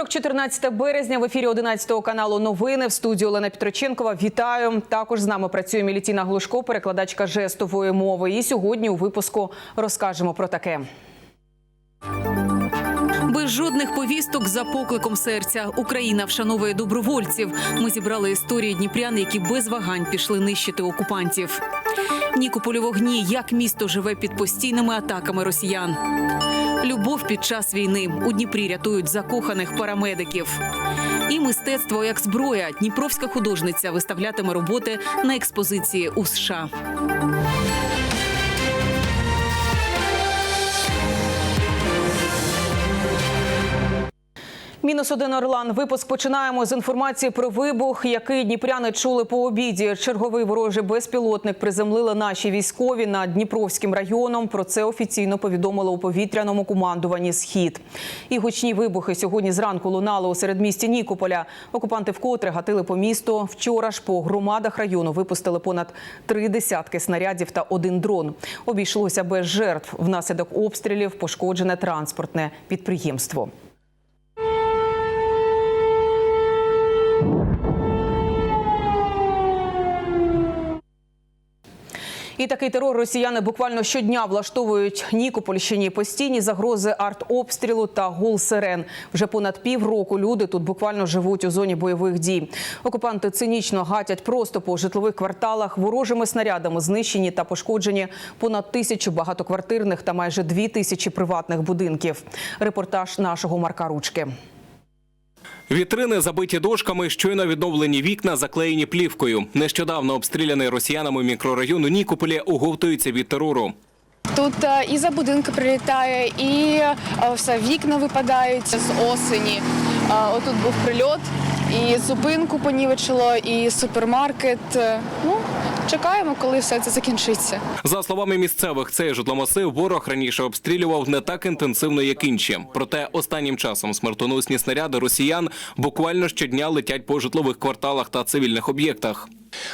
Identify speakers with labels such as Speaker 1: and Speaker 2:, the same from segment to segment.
Speaker 1: Вівторок, 14 березня, в ефірі 11 каналу Новини в студії Олена Петроченкова. Вітаю. Також з нами працює Мілітіна Глушко, перекладачка жестової мови. І сьогодні у випуску розкажемо про таке.
Speaker 2: Без жодних повісток за покликом серця Україна вшановує добровольців. Ми зібрали історії дніпрян, які без вагань пішли нищити окупантів. Нікополь у вогні, як місто живе під постійними атаками росіян. Любов під час війни у Дніпрі рятують закоханих парамедиків. І мистецтво як зброя. Дніпровська художниця виставлятиме роботи на експозиції у США.
Speaker 1: Мінус один Орлан. Випуск починаємо з інформації про вибух, який дніпряни чули по обіді. Черговий ворожий безпілотник приземлили наші військові над Дніпровським районом. Про це офіційно повідомили у повітряному командуванні Схід. І гучні вибухи сьогодні зранку лунали у середмісті Нікополя. Окупанти вкотре гатили по місту. Вчора ж по громадах району випустили понад три десятки снарядів та один дрон. Обійшлося без жертв. Внаслідок обстрілів пошкоджене транспортне підприємство. І такий терор росіяни буквально щодня влаштовують Нікопольщині. Постійні загрози артобстрілу та гул сирен. Вже понад півроку люди тут буквально живуть у зоні бойових дій. Окупанти цинічно гатять просто по житлових кварталах. Ворожими снарядами знищені та пошкоджені понад тисячу багатоквартирних та майже дві тисячі приватних будинків. Репортаж нашого Марка Ручки.
Speaker 3: Вітрини забиті дошками, щойно відновлені вікна, заклеєні плівкою. Нещодавно обстріляний росіянами мікрорайон у Нікополі оговтується від терору.
Speaker 4: Тут е, і за будинки прилітає, і е, все вікна випадають з осені. Е, Отут був прильот, і зупинку понівечило, і супермаркет. Ну, чекаємо, коли все це закінчиться.
Speaker 3: За словами місцевих, цей житломасив ворог раніше обстрілював не так інтенсивно, як інші. Проте останнім часом смертоносні снаряди росіян буквально щодня летять по житлових кварталах та цивільних об'єктах.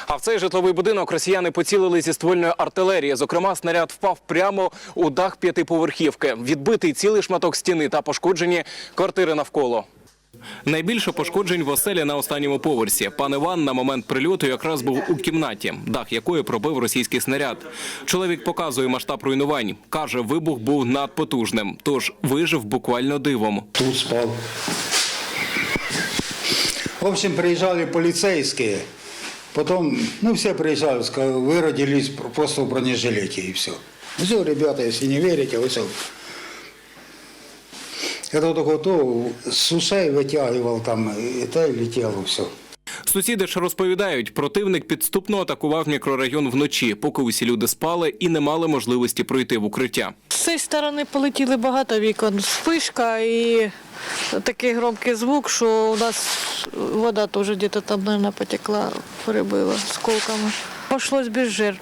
Speaker 3: А в цей житловий будинок росіяни поцілили зі ствольної артилерії. Зокрема, снаряд впав прямо у дах п'ятиповерхівки. Відбитий цілий шматок стіни та пошкоджені квартири навколо. Найбільше пошкоджень в оселі на останньому поверсі. Пан Іван на момент прильоту якраз був у кімнаті, дах якої пробив російський снаряд. Чоловік показує масштаб руйнувань. Каже, вибух був надпотужним, тож вижив буквально дивом.
Speaker 5: Тут спал. В общем, приезжали полицейские. Потом, ну, все приезжали, сказали, вы просто в бронежилете и все. Все, ребята, если не верите, вы все. Это вот такое то с ушей вытягивал там, и это и летело все.
Speaker 3: Сусіди ж розповідають, противник підступно атакував мікрорайон вночі, поки усі люди спали і не мали можливості пройти в укриття.
Speaker 6: З цієї сторони полетіли багато вікон. Спишка і такий громкий звук, що у нас вода теж десь там, мабуть, потекла, перебила сколками. Обійшлось без жертв.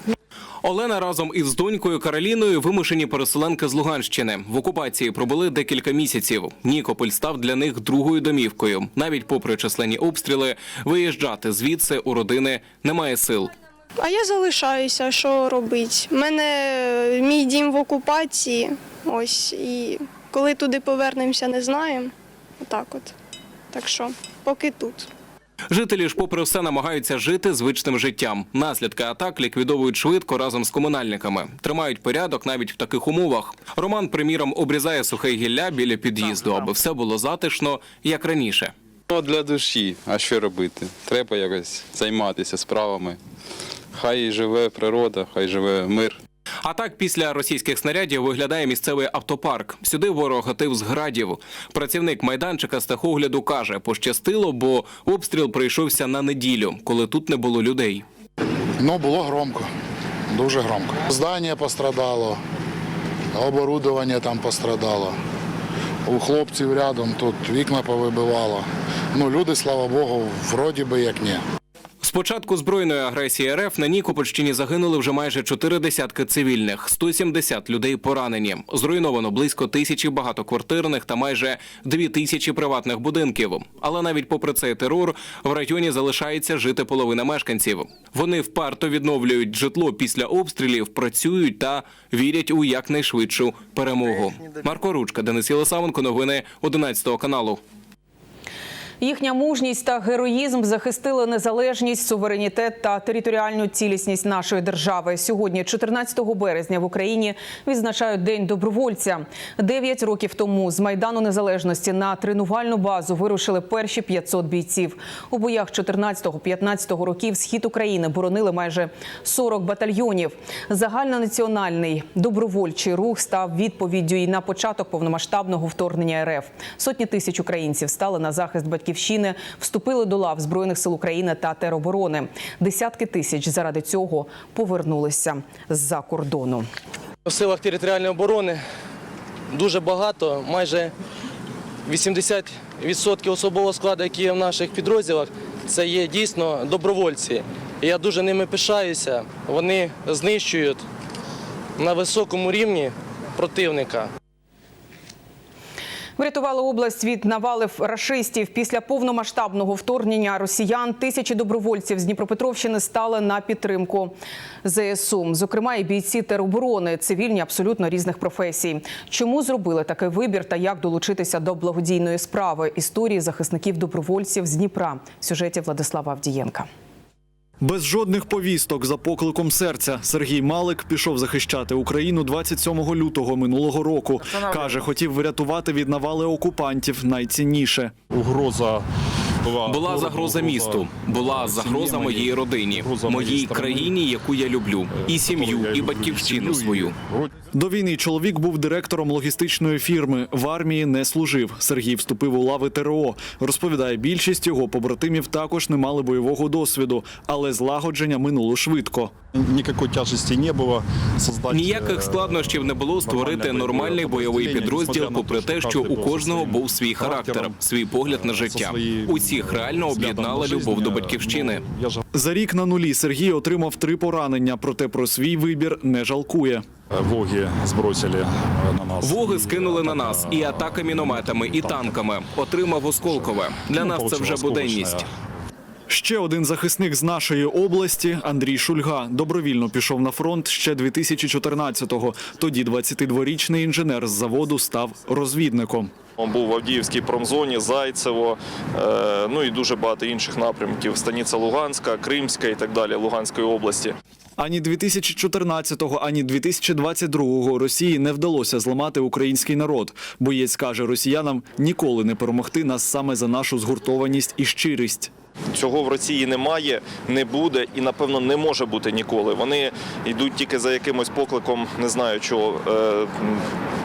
Speaker 3: Олена разом із донькою Кароліною вимушені переселенки з Луганщини. В окупації пробули декілька місяців. Нікополь став для них другою домівкою. Навіть попри численні обстріли, виїжджати звідси у родини немає сил.
Speaker 7: А я залишаюся, що робити. У мене мій дім в окупації. Ось і коли туди повернемося, не знаємо. Отак от. Так що, поки тут.
Speaker 3: Жителі ж, попри все, намагаються жити звичним життям. Наслідки атак ліквідовують швидко разом з комунальниками. Тримають порядок навіть в таких умовах. Роман, приміром, обрізає сухе гілля біля під'їзду, аби все було затишно, як раніше.
Speaker 8: Ну, для душі, а що робити? Треба якось займатися справами. Хай живе природа, хай живе мир.
Speaker 3: А так після російських снарядів виглядає місцевий автопарк. Сюди ворог гатив з градів. Працівник майданчика з техогляду каже, пощастило, бо обстріл прийшовся на неділю, коли тут не було людей.
Speaker 9: Ну, було громко, дуже громко. Здання пострадало, оборудовання там пострадало. У хлопців рядом тут вікна повибивало. Ну, люди, слава Богу, вроді би як ні.
Speaker 3: Початку збройної агресії РФ на Нікопольщині загинули вже майже чотири десятки цивільних, 170 людей поранені. Зруйновано близько тисячі багатоквартирних та майже дві тисячі приватних будинків. Але навіть попри цей терор в районі залишається жити половина мешканців. Вони вперто відновлюють житло після обстрілів, працюють та вірять у якнайшвидшу перемогу. Марко Ручка, Денис Єлисавенко, новини 11 каналу.
Speaker 1: Їхня мужність та героїзм захистили незалежність, суверенітет та територіальну цілісність нашої держави. Сьогодні, 14 березня, в Україні відзначають День добровольця. Дев'ять років тому з майдану незалежності на тренувальну базу вирушили перші 500 бійців. У боях 14-15 років схід України боронили майже 40 батальйонів. Загальнонаціональний добровольчий рух став відповіддю і на початок повномасштабного вторгнення РФ. Сотні тисяч українців стали на захист батьківщини, вступили до лав збройних сил України та тероборони. Десятки тисяч заради цього повернулися з-за кордону.
Speaker 10: В силах територіальної оборони дуже багато, майже 80% особового складу, який є в наших підрозділах, це є дійсно добровольці. Я дуже ними пишаюся. Вони знищують на високому рівні противника.
Speaker 1: Врятували область від навалів рашистів після повномасштабного вторгнення росіян. Тисячі добровольців з Дніпропетровщини стали на підтримку ЗСУ. Зокрема, і бійці тероборони, цивільні абсолютно різних професій. Чому зробили такий вибір та як долучитися до благодійної справи? Історії захисників добровольців з Дніпра в сюжеті Владислава Авдієнка.
Speaker 11: Без жодних повісток за покликом серця Сергій Малик пішов захищати Україну 27 лютого минулого року. Каже, хотів врятувати від навали окупантів найцінніше.
Speaker 12: Угроза була,
Speaker 3: загроза місту, була загроза моїй родині, моїй країні, яку я люблю, і сім'ю, і батьківщину свою.
Speaker 11: До війни чоловік був директором логістичної фірми. В армії не служив. Сергій вступив у лави ТРО. Розповідає, більшість його побратимів також не мали бойового досвіду, але злагодження минуло швидко.
Speaker 12: Ніякої тяжесті не було.
Speaker 3: Ніяких
Speaker 12: е,
Speaker 3: складнощів не було створити нормальний бойовий підрозділ, попри
Speaker 12: те, що
Speaker 3: у кожного був свій характер, свій погляд на життя. Усіх реально об'єднала любов до батьківщини.
Speaker 12: Ну,
Speaker 11: За рік на нулі Сергій отримав три поранення, проте про свій вибір не жалкує.
Speaker 12: Воги збросили е, на нас.
Speaker 3: Воги скинули на нас і
Speaker 12: е,
Speaker 3: атака мінометами, і танками. Отримав осколкове. Для
Speaker 12: ну,
Speaker 3: нас це вже буденність.
Speaker 11: Ще один захисник з нашої області Андрій Шульга добровільно пішов на фронт ще 2014-го. Тоді 22-річний інженер з заводу став розвідником.
Speaker 13: Он був в Авдіївській промзоні, Зайцево, е, ну і дуже багато інших напрямків. Станиця Луганська, Кримська і так далі, Луганської області.
Speaker 11: Ані 2014-го, ані 2022-го Росії не вдалося зламати український народ. Боєць каже росіянам ніколи не перемогти нас саме за нашу згуртованість і щирість.
Speaker 13: Цього в Росії немає, не буде і, напевно, не може бути ніколи. Вони йдуть тільки за якимось покликом, не знаю чого, е,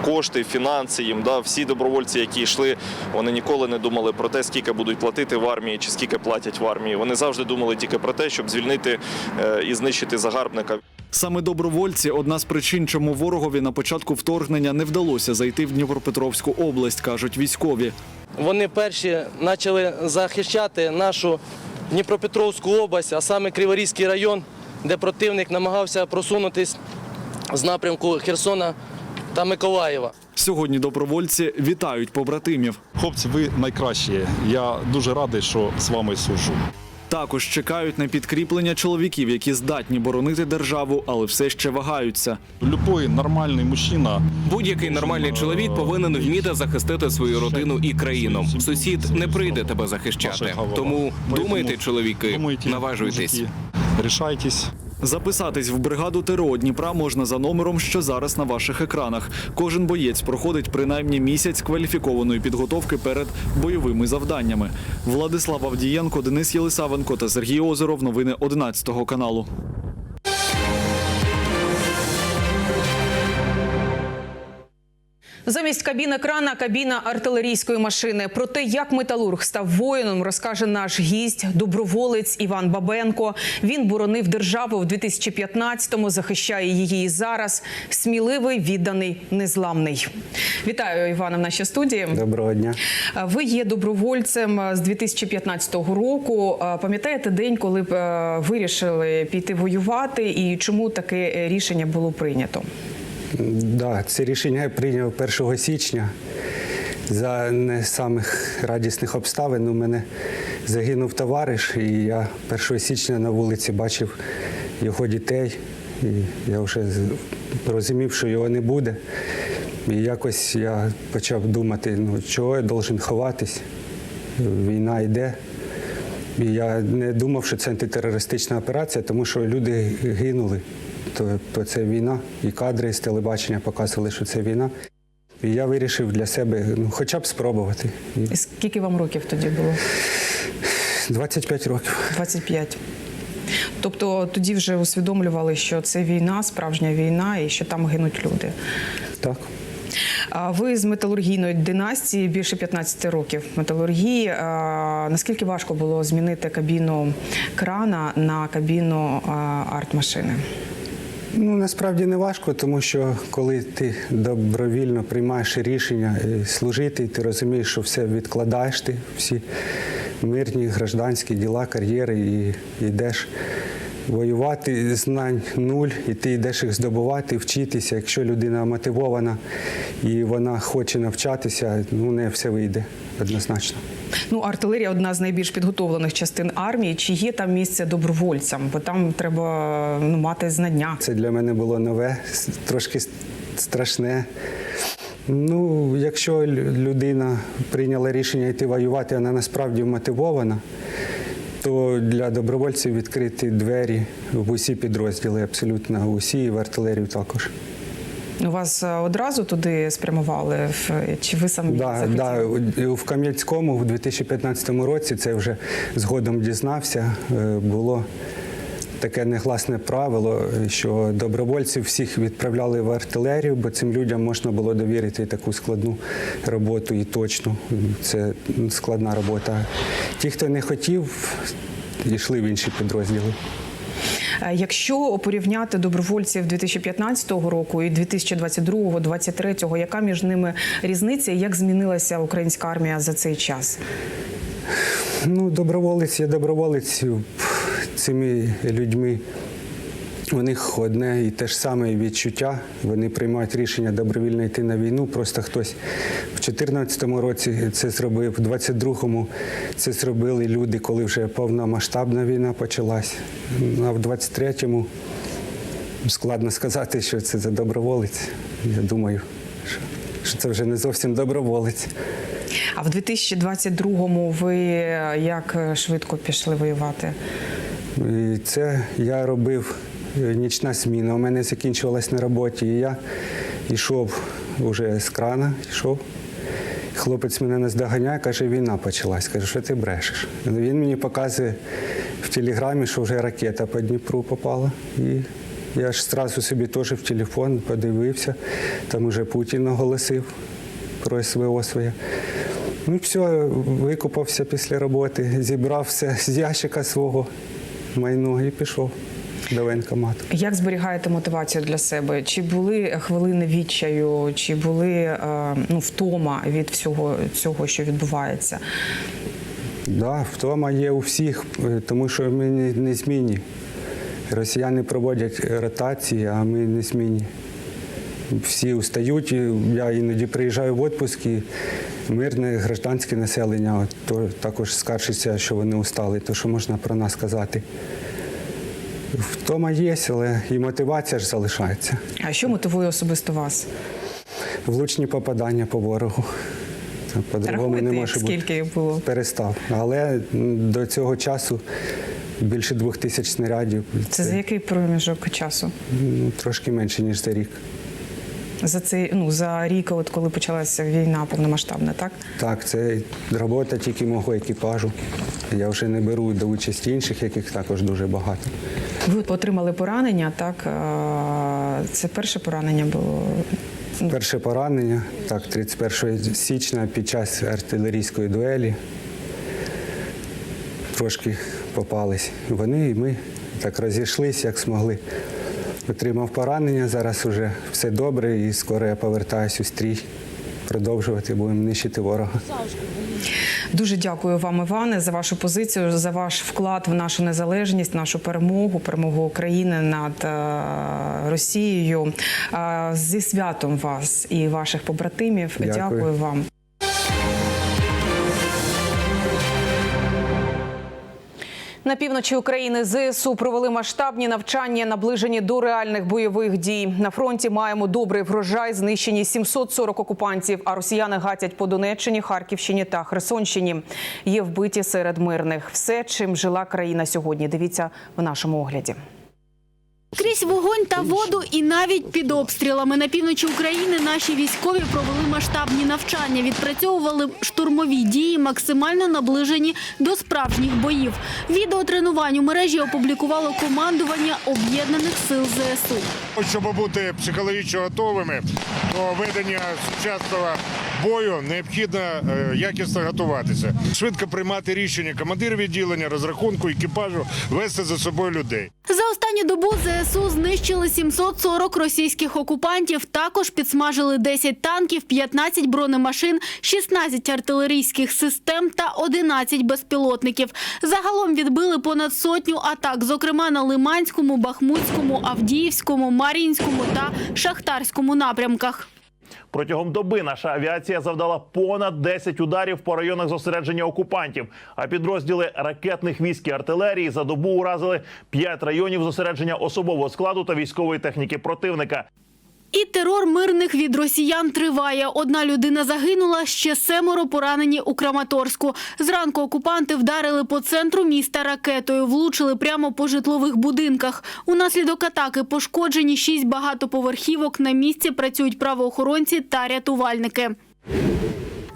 Speaker 13: кошти, фінанси їм. Да? Всі добровольці, які йшли, вони ніколи не думали про те, скільки будуть платити в армії чи скільки платять в армії. Вони завжди думали тільки про те, щоб звільнити е, і знищити загарбника.
Speaker 11: Саме добровольці одна з причин, чому ворогові на початку вторгнення не вдалося зайти в Дніпропетровську область, кажуть військові.
Speaker 10: Вони перші почали захищати нашу Дніпропетровську область, а саме Криворізький район, де противник намагався просунутись з напрямку Херсона та Миколаєва.
Speaker 11: Сьогодні добровольці вітають побратимів.
Speaker 12: Хлопці, ви найкращі. Я дуже радий, що з вами служу.
Speaker 11: Також чекають на підкріплення чоловіків, які здатні боронити державу, але все ще вагаються.
Speaker 12: Любой нормальний мужчина
Speaker 3: Будь-який нормальний чоловік повинен вміти захистити свою родину і країну. Сусід не прийде тебе захищати. Тому думайте, чоловіки, наважуйтесь.
Speaker 12: рішайтесь.
Speaker 11: Записатись в бригаду ТРО Дніпра можна за номером, що зараз на ваших екранах. Кожен боєць проходить принаймні місяць кваліфікованої підготовки перед бойовими завданнями. Владислав Авдієнко, Денис Єлисавенко та Сергій Озеров. Новини 11 каналу.
Speaker 1: Замість кабіни крана кабіна артилерійської машини. Про те, як металург став воїном, розкаже наш гість, доброволець Іван Бабенко. Він боронив державу в 2015-му, захищає її і зараз. Сміливий, відданий, незламний. Вітаю Івана в нашій студії.
Speaker 14: Доброго дня.
Speaker 1: Ви є добровольцем з 2015 року. Пам'ятаєте день, коли е, вирішили піти воювати, і чому таке рішення було прийнято?
Speaker 14: Да, це рішення я прийняв 1 січня. За не самих радісних обставин у мене загинув товариш, і я 1 січня на вулиці бачив його дітей. І я вже розумів, що його не буде. І якось я почав думати, ну чого я должен ховатись. війна йде. І я не думав, що це антитерористична операція, тому що люди гинули. То, то це війна, і кадри з телебачення показували, що це війна. І я вирішив для себе ну, хоча б спробувати. І
Speaker 1: скільки вам років тоді було?
Speaker 14: 25 років.
Speaker 1: 25. Тобто тоді вже усвідомлювали, що це війна, справжня війна, і що там гинуть люди.
Speaker 14: Так.
Speaker 1: А ви з металургійної династії більше 15 років металургії. А, Наскільки важко було змінити кабіну крана на кабіну артмашини?
Speaker 14: Ну насправді не важко, тому що коли ти добровільно приймаєш рішення е, служити, ти розумієш, що все відкладаєш ти, всі мирні гражданські діла, кар'єри, і йдеш воювати, знань нуль, і ти йдеш їх здобувати, вчитися. Якщо людина мотивована і вона хоче навчатися, ну не все вийде однозначно.
Speaker 1: Ну, артилерія одна з найбільш підготовлених частин армії. Чи є там місце добровольцям? Бо там треба ну, мати знання.
Speaker 14: Це для мене було нове, трошки страшне. Ну, якщо людина прийняла рішення йти воювати, вона насправді мотивована, то для добровольців відкриті двері в усі підрозділи, абсолютно усі, і в артилерію також.
Speaker 1: У Вас е, одразу туди спрямували? Чи ви самі
Speaker 14: Да, да, в Кам'янському в 2015 році це вже згодом дізнався. е, Було таке негласне правило, що добровольців всіх відправляли в артилерію, бо цим людям можна було довірити таку складну роботу і точну. Це складна робота. Ті, хто не хотів, йшли в інші підрозділи.
Speaker 1: Якщо порівняти добровольців 2015 року і 2022-2023, яка між ними різниця? і Як змінилася українська армія за цей час?
Speaker 14: Ну, доброволець є доброволець цими людьми. У них одне і те ж саме відчуття. Вони приймають рішення добровільно йти на війну. Просто хтось в 2014 році це зробив, в 22-му це зробили люди, коли вже повномасштабна війна почалась. А в 23-му складно сказати, що це за доброволець. Я думаю, що, що це вже не зовсім доброволець.
Speaker 1: А в 2022-му ви е, як е, швидко пішли воювати?
Speaker 14: І це я робив е, нічна зміна. У мене закінчувалась на роботі. І я йшов уже з крана, йшов. Хлопець мене наздоганяє, каже, війна почалась. Каже, що ти брешеш? Він мені показує в телеграмі, що вже ракета по Дніпру попала. І я ж одразу собі теж в телефон подивився. Там уже Путін оголосив про СВО своє. Ну все, викупався після роботи, зібрав все з ящика свого майно і пішов до воєнкомату.
Speaker 1: Як зберігаєте мотивацію для себе? Чи були хвилини відчаю, чи були е, ну, втома від всього цього, що відбувається?
Speaker 14: Да, втома є у всіх, тому що ми не, не змінні. Росіяни проводять ротації, а ми не змінні. Всі устають. Я іноді приїжджаю в відпуск і мирне гражданське населення то, також скаржиться, що вони устали, то що можна про нас сказати. Втома є, але і мотивація ж залишається.
Speaker 1: А що мотивує особисто вас?
Speaker 14: Влучні попадання по ворогу. По-другому не може бути.
Speaker 1: скільки їх було?
Speaker 14: Перестав. Але до цього часу більше двох тисяч снарядів.
Speaker 1: Це за який проміжок часу?
Speaker 14: ну, трошки менше, ніж за рік.
Speaker 1: За цей ну за рік, от коли почалася війна повномасштабна, так?
Speaker 14: Так, це робота тільки мого екіпажу. Я вже не беру до участі інших, яких також дуже багато.
Speaker 1: Ви отримали поранення, так? Це перше поранення було.
Speaker 14: Перше поранення, так, 31 січня під час артилерійської дуелі. Трошки попались. Вони і ми так розійшлися, як змогли. Отримав поранення, зараз вже все добре і скоро я повертаюся у стрій. Продовжувати будемо нищити ворога.
Speaker 1: Дуже дякую вам, Іване, за вашу позицію, за ваш вклад в нашу незалежність, нашу перемогу, перемогу України над е, Росією. Е, Зі святом вас і ваших побратимів.
Speaker 14: Дякую.
Speaker 1: дякую вам. На півночі України ЗСУ провели масштабні навчання, наближені до реальних бойових дій. На фронті маємо добрий врожай, знищені 740 окупантів. А росіяни гатять по Донеччині, Харківщині та Херсонщині. Є вбиті серед мирних. Все, чим жила країна сьогодні. Дивіться в нашому огляді.
Speaker 15: Крізь вогонь та воду і навіть під обстрілами на півночі України наші військові провели масштабні навчання, відпрацьовували штурмові дії, максимально наближені до справжніх боїв. Відео тренувань у мережі опублікувало командування об'єднаних сил ЗСУ.
Speaker 16: Щоб бути психологічно готовими до ведення сучасного бою, необхідно е, якісно готуватися, швидко приймати рішення командир відділення, розрахунку екіпажу, вести за собою людей.
Speaker 15: За останню добу ЗСУ знищили 740 російських окупантів. Також підсмажили 10 танків, 15 бронемашин, 16 артилерійських систем та 11 безпілотників. Загалом відбили понад сотню атак, зокрема на Лиманському, Бахмутському, Авдіївському, Мар'їнському та Шахтарському напрямках.
Speaker 17: Протягом доби наша авіація завдала понад 10 ударів по районах зосередження окупантів. А підрозділи ракетних військ і артилерії за добу уразили 5 районів зосередження особового складу та військової техніки противника.
Speaker 15: І терор мирних від росіян триває. Одна людина загинула, ще семеро поранені у Краматорську. Зранку окупанти вдарили по центру міста ракетою, влучили прямо по житлових будинках. Унаслідок атаки пошкоджені шість багатоповерхівок. На місці працюють правоохоронці та рятувальники.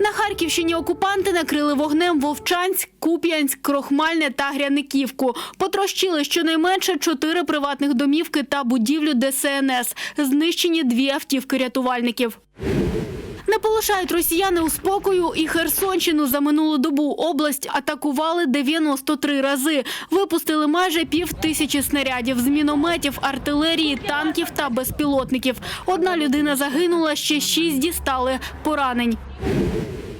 Speaker 15: На Харківщині окупанти накрили вогнем Вовчанськ, Куп'янськ, Крохмальне та Гряниківку. Потрощили щонайменше чотири приватних домівки та будівлю ДСНС. Знищені дві автівки рятувальників. Не полишають росіяни у спокою і Херсонщину за минулу добу область атакували 93 рази. Випустили майже пів тисячі снарядів з мінометів, артилерії, танків та безпілотників. Одна людина загинула, ще шість дістали поранень.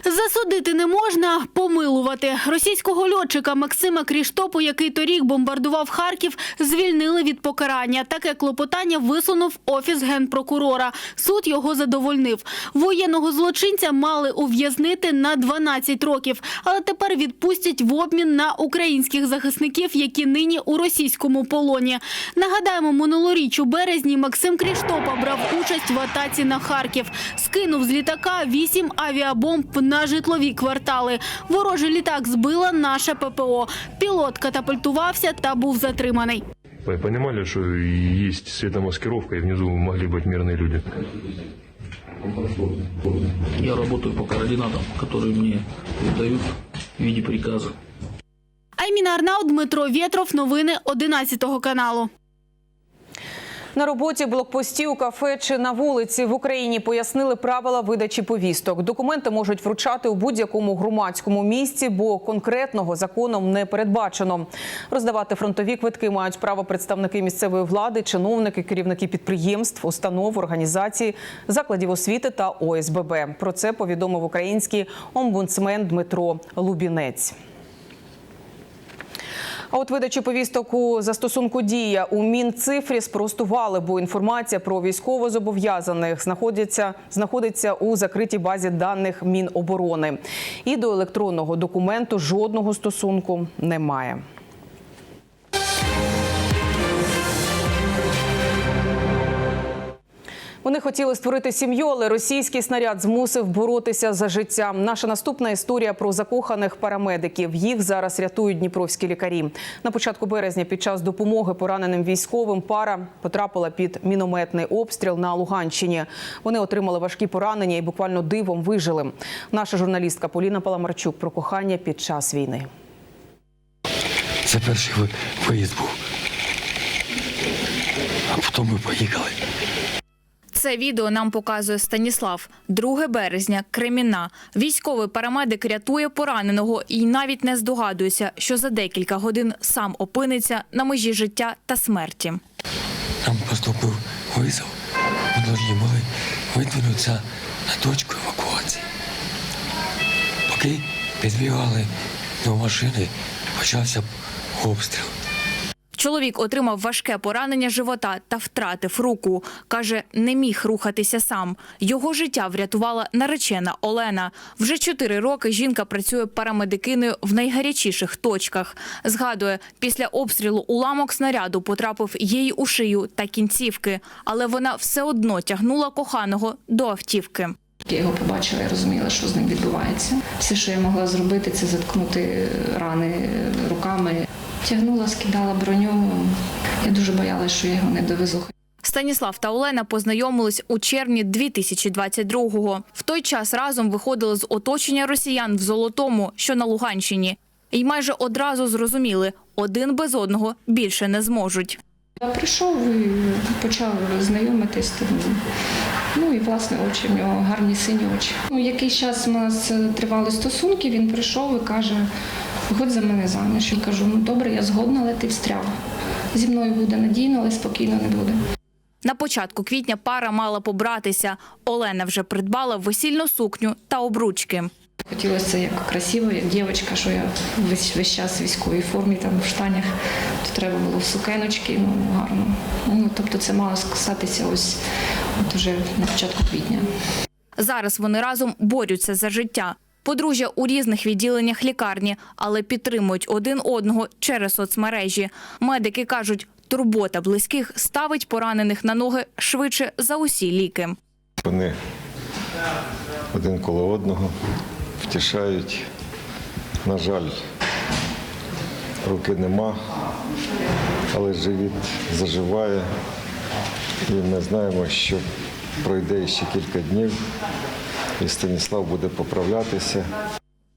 Speaker 15: Засудити не можна, помилувати. Російського льотчика Максима Кріштопу, який торік бомбардував Харків, звільнили від покарання. Таке клопотання висунув офіс генпрокурора. Суд його задовольнив. Воєнного злочинця мали ув'язнити на 12 років, але тепер відпустять в обмін на українських захисників, які нині у російському полоні. Нагадаємо, минулоріч у березні Максим Кріштопа брав участь в атаці на Харків. Скинув з літака вісім авіабомб на житлові квартали. Ворожий літак збила наша ППО. Пілот катапультувався та був затриманий.
Speaker 18: Вы понимали, что есть светомаскировка, и внизу могли быть мирные люди?
Speaker 19: Я работаю по координатам, которые мне выдают в виде приказа.
Speaker 15: Айміна Арнаут, Дмитро Вєтров. Новини 11 каналу.
Speaker 1: На роботі блокпостів, кафе чи на вулиці в Україні пояснили правила видачі повісток. Документи можуть вручати у будь-якому громадському місці, бо конкретного законом не передбачено. Роздавати фронтові квитки мають право представники місцевої влади, чиновники, керівники підприємств, установ, організацій, закладів освіти та ОСББ. Про це повідомив український омбудсмен Дмитро Лубінець. А от видачі повісток у застосунку дія у Мінцифрі спростували, бо інформація про військовозобов'язаних знаходиться знаходиться у закритій базі даних Міноборони. І до електронного документу жодного стосунку немає. Вони хотіли створити сім'ю, але російський снаряд змусив боротися за життя. Наша наступна історія про закоханих парамедиків. Їх зараз рятують дніпровські лікарі. На початку березня, під час допомоги пораненим військовим, пара потрапила під мінометний обстріл на Луганщині. Вони отримали важкі поранення і буквально дивом вижили. Наша журналістка Поліна Паламарчук про кохання під час війни.
Speaker 20: Це перший ви- виїзд був. А потім ми поїхали.
Speaker 21: Це відео нам показує Станіслав. 2 березня, Креміна. Військовий парамедик рятує пораненого і навіть не здогадується, що за декілька годин сам опиниться на межі життя та смерті.
Speaker 20: Нам поступив визов. Ми повинні були видвинутися на точку евакуації. Поки підбігали до машини, почався обстріл.
Speaker 21: Чоловік отримав важке поранення живота та втратив руку. Каже, не міг рухатися сам. Його життя врятувала наречена Олена. Вже чотири роки жінка працює парамедикиною в найгарячіших точках. Згадує, після обстрілу уламок снаряду потрапив їй у шию та кінцівки, але вона все одно тягнула коханого до автівки.
Speaker 22: Я його побачила і розуміла, що з ним відбувається. Все, що я могла зробити, це заткнути рани руками. Тягнула, скидала броню. Я дуже боялася, що я його не довезу.
Speaker 21: Станіслав та Олена познайомились у червні 2022-го. В той час разом виходили з оточення росіян в Золотому, що на Луганщині. І майже одразу зрозуміли, один без одного більше не зможуть.
Speaker 22: Я прийшов і почав знайомитись. Ну і власне очі в нього гарні сині очі. Ну, якийсь час у нас тривали стосунки. Він прийшов і каже: виходь за мене заміж. Я кажу, ну добре, я згодна, але ти встряв. Зі мною буде надійно, але спокійно не буде.
Speaker 21: На початку квітня пара мала побратися. Олена вже придбала весільну сукню та обручки.
Speaker 22: Хотілося як красиво, як дівчинка, що я весь, весь час в військовій формі, там в штанях, то треба було в сукеночки, ну гарно. Ну, тобто це мало статися ось от уже на початку квітня.
Speaker 21: Зараз вони разом борються за життя. Подружжя у різних відділеннях лікарні, але підтримують один одного через соцмережі. Медики кажуть, турбота близьких ставить поранених на ноги швидше за усі ліки.
Speaker 23: Вони один коло одного втішають. На жаль, руки нема, але живіт заживає. І ми знаємо, що пройде ще кілька днів, і Станіслав буде поправлятися.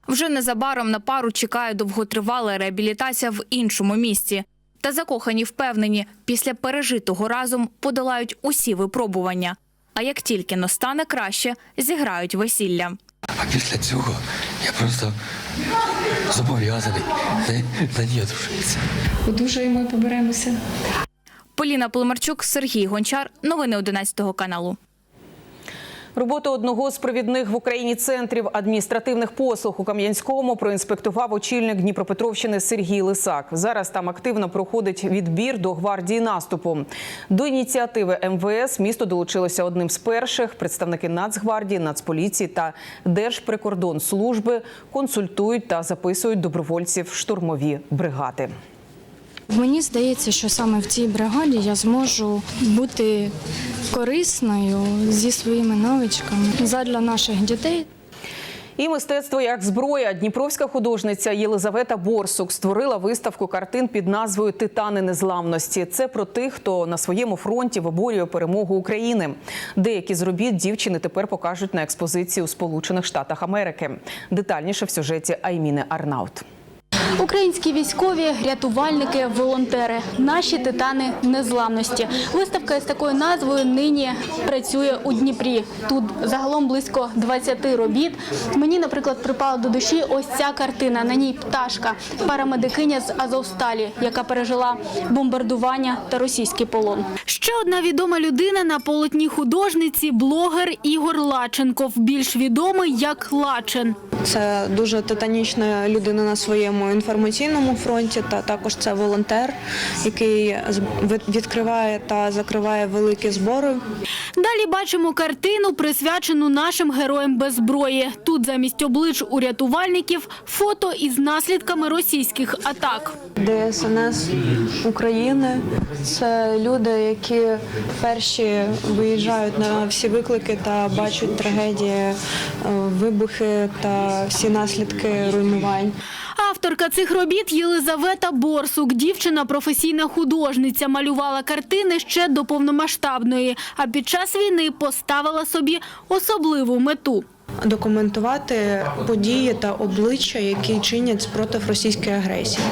Speaker 21: Вже незабаром на пару чекає довготривала реабілітація в іншому місці. Та закохані впевнені, після пережитого разом подолають усі випробування. А як тільки настане краще, зіграють весілля.
Speaker 20: А після цього я просто зобов'язаний на, ній одружитися.
Speaker 22: Одужаємо і поберемося.
Speaker 21: Поліна Племарчук, Сергій Гончар. Новини 11 каналу.
Speaker 1: Роботу одного з провідних в Україні центрів адміністративних послуг у Кам'янському проінспектував очільник Дніпропетровщини Сергій Лисак. Зараз там активно проходить відбір до гвардії наступу. До ініціативи МВС місто долучилося одним з перших. Представники Нацгвардії, Нацполіції та Держприкордонслужби консультують та записують добровольців штурмові бригади.
Speaker 24: Мені здається, що саме в цій бригаді я зможу бути корисною зі своїми навичками задля наших дітей.
Speaker 1: І мистецтво як зброя. Дніпровська художниця Єлизавета Борсук створила виставку картин під назвою Титани незламності. Це про тих, хто на своєму фронті виборює перемогу України. Деякі з робіт дівчини тепер покажуть на експозиції у Сполучених Штатах Америки. Детальніше в сюжеті Айміни Арнаут.
Speaker 15: Українські військові, рятувальники, волонтери наші титани незламності. Виставка із такою назвою нині працює у Дніпрі. Тут загалом близько 20 робіт. Мені, наприклад, припала до душі ось ця картина. На ній пташка, парамедикиня з Азовсталі, яка пережила бомбардування та російський полон. Ще одна відома людина на полотні художниці блогер Ігор Лаченков, більш відомий як Лачен.
Speaker 25: Це дуже титанічна людина на своєму інформаційному фронті, та також це волонтер, який відкриває та закриває великі збори.
Speaker 15: Далі бачимо картину, присвячену нашим героям без зброї. Тут замість облич у рятувальників фото із наслідками російських атак.
Speaker 25: ДСНС України це люди, які перші виїжджають на всі виклики та бачать трагедії, е, вибухи та всі наслідки руйнувань.
Speaker 15: Авторка цих робіт Єлизавета Борсук. Дівчина професійна художниця. Малювала картини ще до повномасштабної, а під час війни поставила собі особливу мету.
Speaker 25: Документувати події та обличчя, які чинять спротив російської агресії.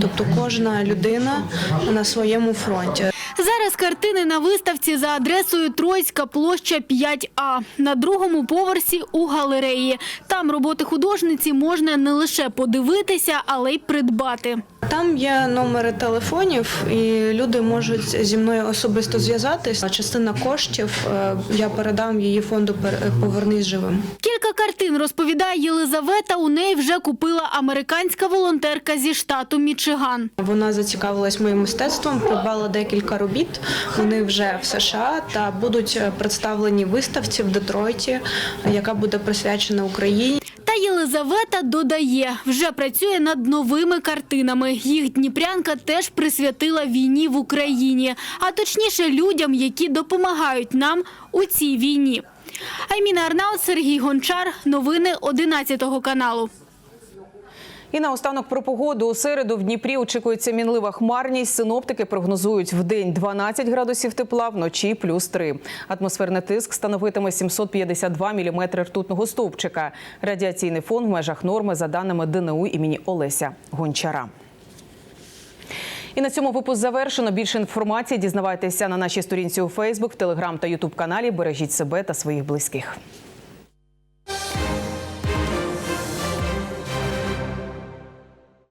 Speaker 25: Тобто кожна людина на своєму фронті.
Speaker 15: Зараз картини на виставці за адресою Троїцька площа 5А на другому поверсі у галереї. Там роботи художниці можна не лише подивитися, але й придбати.
Speaker 25: Там є номери телефонів, і люди можуть зі мною особисто зв'язатись. Частина коштів е, я передам її фонду «Пер- Повернись живим.
Speaker 15: Кілька картин, розповідає Єлизавета, у неї вже купила американська волонтерка зі штату Мічиган.
Speaker 25: Вона зацікавилась моїм мистецтвом, придбала декілька робіт. Вони вже в США та будуть представлені виставці в Детройті, яка буде присвячена Україні.
Speaker 15: Та Єлизавета додає, вже працює над новими картинами. Їх Дніпрянка теж присвятила війні в Україні, а точніше людям, які допомагають нам у цій війні. Айміна Арнаут, Сергій Гончар. Новини 11 каналу.
Speaker 1: І наостанок про погоду. У середу в Дніпрі очікується мінлива хмарність. Синоптики прогнозують в день 12 градусів тепла, вночі плюс 3. Атмосферний тиск становитиме 752 міліметри ртутного стовпчика. Радіаційний фон в межах норми за даними ДНУ імені Олеся Гончара. І на цьому випуск завершено. Більше інформації дізнавайтеся на нашій сторінці у Фейсбук, Телеграм та Ютуб каналі. Бережіть себе та своїх близьких.